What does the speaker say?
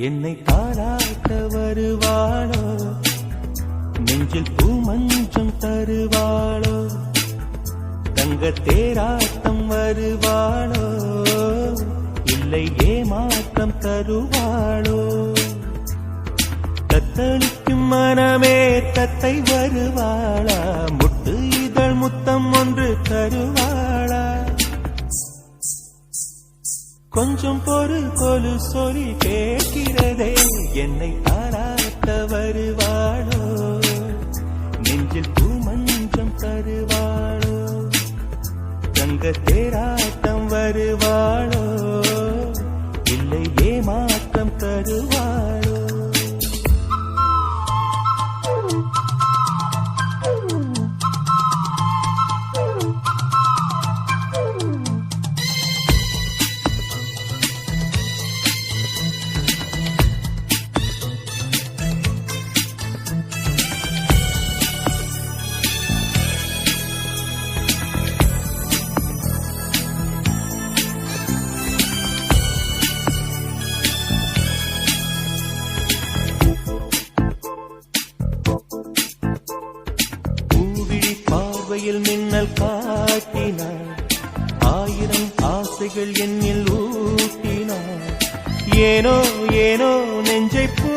என்னை தாளாட்ட வருவாளோ? நெஞ்சில் பூமஞ்சம் தருவாளோ? தங்க தேராட்டம் வருவாளோ? இல்லை ஏமாற்றம் தருவாளோ? தத்தளிக்கும் மனமே தத்தை வருவாளா? முட்டு இதழ் முத்தம் ஒன்று தருவாள்? கொஞ்சம் பொறு கொலு சொல்லி கேட்கிறதே. என்னை தாராட்ட வருவாளோ நெஞ்சில் பூமஞ்சம் தருவாளோ? தங்க தேராட்டம் வருவாளோ? இல்லை ஏமாற்றம் தருவாளோ? விழி பார்வையில் மின்னல் காட்டினாள் ஆயிரம் ஆசைகள் என்னில் ஊட்டினாள் ஏனோ ஏனோ நெஞ்சை பூ